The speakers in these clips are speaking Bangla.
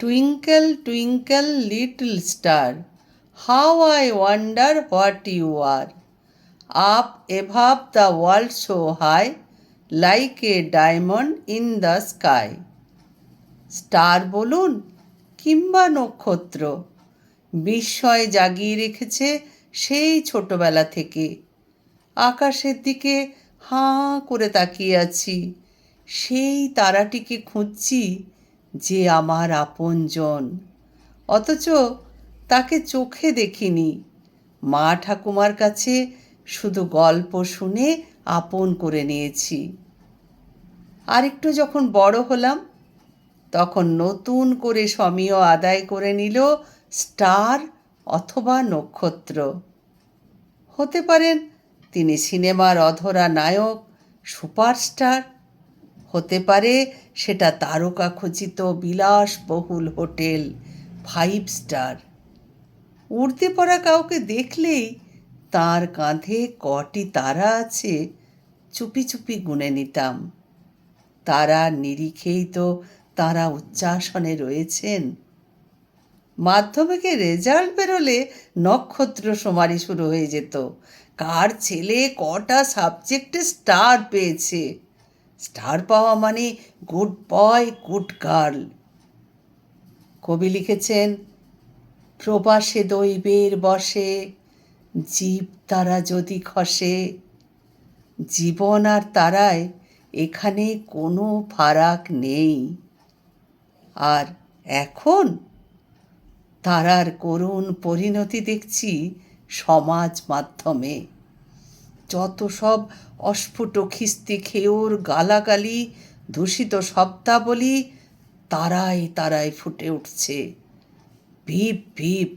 Twinkle, twinkle, little star, how I wonder what you are. Up above the world so high, like a diamond in the sky. Star বলুন কিংবা নক্ষত্র বিস্ময় জাগিয়ে রেখেছে সেই ছোটবেলা থেকে আকাশের দিকে হাঁ করে তাকিয়ে আছি সেই তারাটিকে খুঁজছি যে আমার আপনজন। অথচ তাকে চোখে দেখিনি। মা ঠাকুমার কাছে শুধু গল্প শুনে আপন করে নিয়েছি। আরেকটু যখন বড় হলাম, তখন নতুন করে সমীয় আদায় করে নিল স্টার অথবা নক্ষত্র। হতে পারেন তিনি সিনেমার অধরা নায়ক, সুপারস্টার হতে পারে সেটা তারকা খচিত বিলাসবহুল হোটেল ফাইভ স্টার উড়তে পড়া কাউকে দেখলেই তার কাঁধে কটি তারা আছে, চুপি চুপি গুনে নিতাম। তারা নিরিখেই তো তারা উচ্চাসনে রয়েছেন। মাধ্যমিকে রেজাল্ট বেরোলে নক্ষত্র সমারি শুরু হয়ে যেত। কার ছেলে কটা সাবজেক্টে স্টার পেয়েছে? স্টার পাওয়া মানে গুড বয়, গুড গার্ল। কবি লিখেছেন প্রবাসে দৈবের বসে, জীব তারা যদি খসে। জীবন আর তারায় এখানে কোনো ফারাক নেই। আর এখন তারার করুণ পরিণতি দেখছি সমাজ মাধ্যমে। যত সব অস্ফুট খিস্তি খেয়োর গালাগালি, দূষিত শব্দাবলী, তারাই তারাই ফুটে উঠছে। ভিপ ভিপ।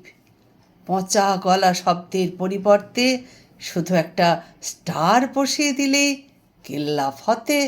পচা গলা শব্দের পরিবর্তে শুধু একটা স্টার বসিয়ে দিলে কেল্লা ফতে।